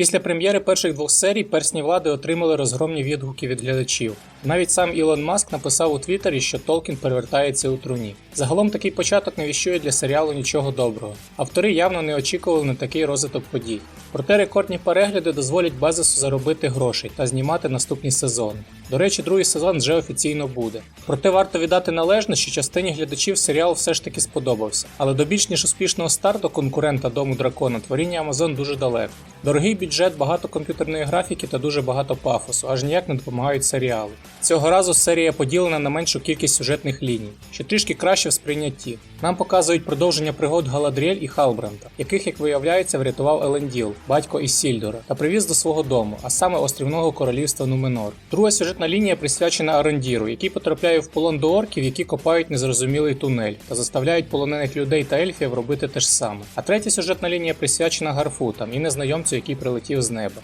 Після прем'єри перших двох серій персні влади отримали розгромні відгуки від глядачів. Навіть сам Ілон Маск написав у Твіттері, що Толкін перевертається у труні. Загалом такий початок не віщує для серіалу нічого доброго. Автори явно не очікували на такий розвиток подій. Проте рекордні перегляди дозволять Безосу заробити грошей та знімати наступні сезони. До речі, другий сезон вже офіційно буде. Проте варто віддати належне, що частині глядачів серіал все ж таки сподобався. Але до більш ніж успішного старту конкурента Дому дракона творіння Amazon дуже далеко. Дорогий бюджет, багато комп'ютерної графіки та дуже багато пафосу, аж ніяк не допомагають серіалу. Цього разу серія поділена на меншу кількість сюжетних ліній, що трішки краще в сприйнятті. Нам показують продовження пригод Галадріель і Халбранта, яких, як виявляється, врятував Еленділ, батько Ісільдора, та привіз до свого дому, а саме острівного королівства Нуменор. Друга сюжетна лінія присвячена Арандіру, який потрапляє в полон до орків, які копають незрозумілий тунель та заставляють полонених людей та ельфів робити те ж саме. А третя сюжетна лінія присвячена Гарфутам і незнайомцю, який прилетів з неба.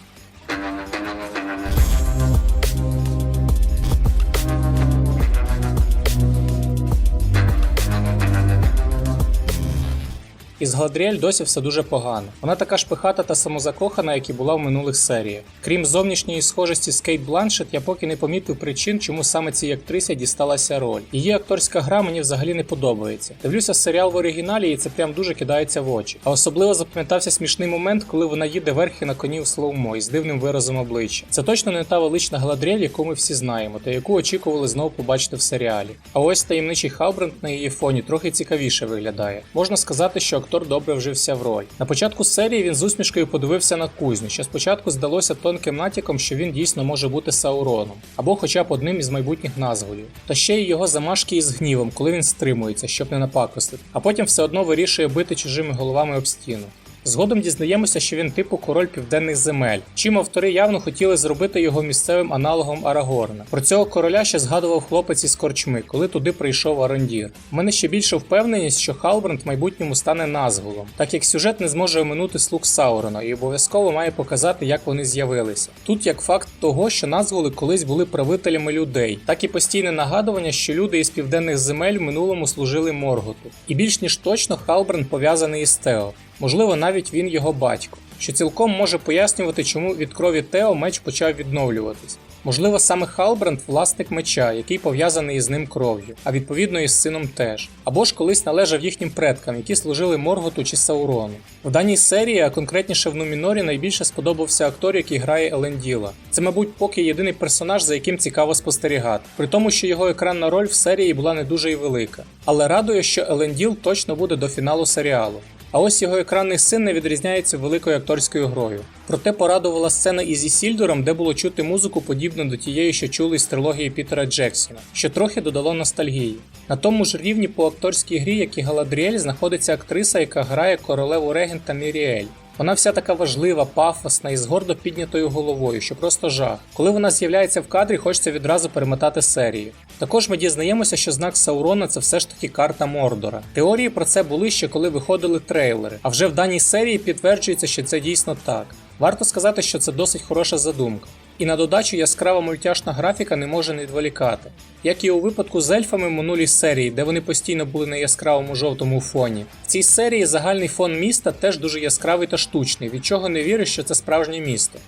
Із Гладріель досі все дуже погано. Вона така ж пихата та самозакохана, як і була в минулих серіях. Крім зовнішньої схожості з Кейт Бланшет, я поки не помітив причин, чому саме цій актрисі дісталася роль. Її акторська гра мені взагалі не подобається. Дивлюся серіал в оригіналі, і це прям дуже кидається в очі. А особливо запам'ятався смішний момент, коли вона їде верхи на коні в слоумо із дивним виразом обличчя. Це точно не та велична Гладріель, яку ми всі знаємо, та яку очікували знову побачити в серіалі. А ось таємничий Халбранд на її фоні трохи цікавіше виглядає. Можна сказати, що актор добре вжився в роль. На початку серії він з усмішкою подивився на кузню, що спочатку здалося тонким натяком, що він дійсно може бути Сауроном, або хоча б одним із майбутніх назволів. Та ще й його замашки із гнівом, коли він стримується, щоб не напакостити, а потім все одно вирішує бити чужими головами об стіну. Згодом дізнаємося, що він типу король південних земель, чим автори явно хотіли зробити його місцевим аналогом Арагорна. Про цього короля ще згадував хлопець із корчми, коли туди прийшов Арондір. У мене ще більше впевненість, що Халбранд в майбутньому стане Назгулом, так як сюжет не зможе оминути слуг Саурона і обов'язково має показати, як вони з'явилися. Тут як факт того, що Назгули колись були правителями людей, так і постійне нагадування, що люди із південних земель в минулому служили Морготу. І більш ніж точно Халбранд пов'язаний із Тео. Можливо, навіть він його батько, що цілком може пояснювати, чому від крові Тео меч почав відновлюватись. Можливо, саме Халбранд власник меча, який пов'язаний із ним кров'ю, а відповідно із сином теж, або ж колись належав їхнім предкам, які служили Морготу чи Саурону. В даній серії, а конкретніше в Нумінорі, найбільше сподобався актор, який грає Еленділа. Це, мабуть, поки єдиний персонаж, за яким цікаво спостерігати, при тому, що його екранна роль в серії була не дуже і велика. Але радує, що Еленділ точно буде до фіналу серіалу. А ось його екранний син не відрізняється великою акторською грою. Проте порадувала сцена із Ісільдором, де було чути музику подібну до тієї, що чули з трилогії Пітера Джексона, що трохи додало ностальгії. На тому ж рівні по акторській грі, як і Галадріель, знаходиться актриса, яка грає королеву регента Міріель. Вона вся така важлива, пафосна і з гордо піднятою головою, що просто жах. Коли вона з'являється в кадрі, хочеться відразу перемотати серію. Також ми дізнаємося, що знак Саурона це все ж таки карта Мордора. Теорії про це були ще коли виходили трейлери, а вже в даній серії підтверджується, що це дійсно так. Варто сказати, що це досить хороша задумка. І на додачу яскрава мультяшна графіка не може не відволікати. Як і у випадку з ельфами минулій серії, де вони постійно були на яскравому жовтому фоні. В цій серії загальний фон міста теж дуже яскравий та штучний, від чого не віриш, що це справжнє місто.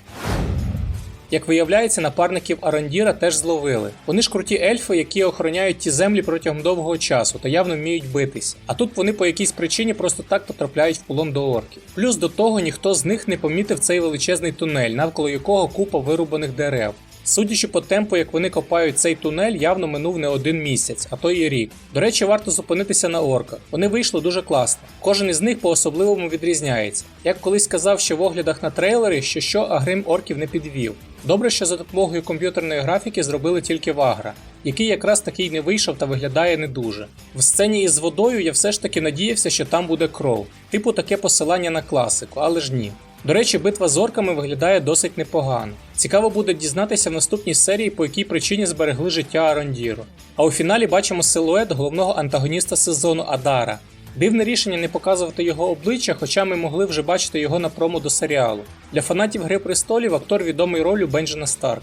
Як виявляється, напарників Арандіра теж зловили. Вони ж круті ельфи, які охороняють ті землі протягом довгого часу та явно вміють битися. А тут вони по якійсь причині просто так потрапляють в полон до орків. Плюс до того ніхто з них не помітив цей величезний тунель, навколо якого купа вирубаних дерев. Судячи по темпу, як вони копають цей тунель, явно минув не один місяць, а то і рік. До речі, варто зупинитися на орках. Вони вийшли дуже класно. Кожен із них по-особливому відрізняється. Як колись сказав, що в оглядах на трейлери, що що Агрим орків не підвів. Добре, що за допомогою комп'ютерної графіки зробили тільки Вагра, який якраз такий не вийшов та виглядає не дуже. В сцені із водою я все ж таки надіявся, що там буде кров, типу таке посилання на класику, але ж ні. До речі, битва з орками виглядає досить непогано. Цікаво буде дізнатися в наступній серії, по якій причині зберегли життя Арандіру. А у фіналі бачимо силует головного антагоніста сезону Адара. Дивне рішення не показувати його обличчя, хоча ми могли вже бачити його на промо до серіалу. Для фанатів Гри престолів актор відомий ролью Бенджена Старк.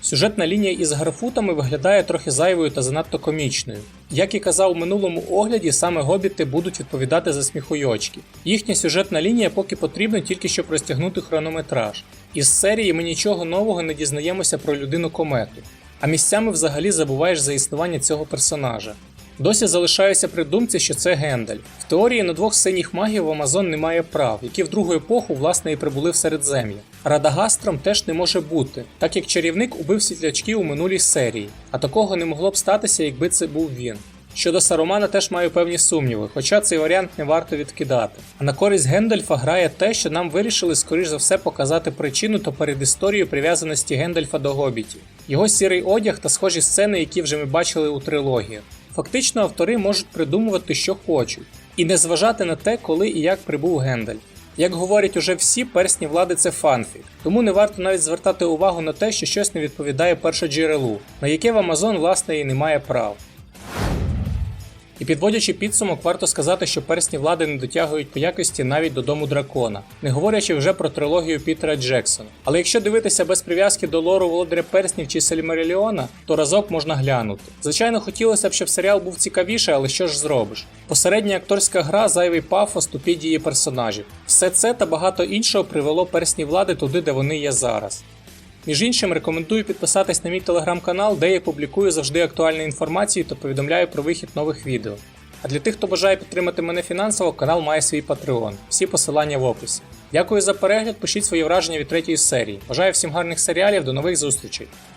Сюжетна лінія із гарфутами виглядає трохи зайвою та занадто комічною. Як і казав у минулому огляді, саме гобіти будуть відповідати за сміхуйочки. Їхня сюжетна лінія поки потрібна тільки щоб розтягнути хронометраж. Із серії ми нічого нового не дізнаємося про людину комету, а місцями взагалі забуваєш за існування цього персонажа. Досі залишаюся при думці, що це Гендель. В теорії на двох синіх магів Амазон не має прав, які в другу епоху власне і прибули в середзем'я. Радагастром теж не може бути, так як чарівник убив світлячків у минулій серії, а такого не могло б статися, якби це був він. Щодо Сарумана теж маю певні сумніви, хоча цей варіант не варто відкидати. А на користь Гендальфа грає те, що нам вирішили скоріш за все показати причину та передісторію прив'язаності Гендальфа до гобітів, його сірий одяг та схожі сцени, які вже ми бачили у трилогіях. Фактично автори можуть придумувати, що хочуть, і не зважати на те, коли і як прибув Гендаль. Як говорять уже всі, персні влади це фанфік, тому не варто навіть звертати увагу на те, що щось не відповідає першоджерелу, на яке в Амазон власне і не має прав. І підводячи підсумок, варто сказати, що персні влади не дотягують по якості навіть до дому дракона, не говорячи вже про трилогію Пітера Джексона. Але якщо дивитися без прив'язки до лору Володаря Перснів чи Сельмаріліона, то разок можна глянути. Звичайно, хотілося б, щоб серіал був цікавіше, але що ж зробиш? Посередня акторська гра, зайвий пафос, тупі дії персонажів. Все це та багато іншого привело персні влади туди, де вони є зараз. Між іншим, рекомендую підписатись на мій телеграм-канал, де я публікую завжди актуальну інформацію та повідомляю про вихід нових відео. А для тих, хто бажає підтримати мене фінансово, канал має свій Patreon. Всі посилання в описі. Дякую за перегляд, пишіть свої враження від третьої серії. Бажаю всім гарних серіалів, до нових зустрічей!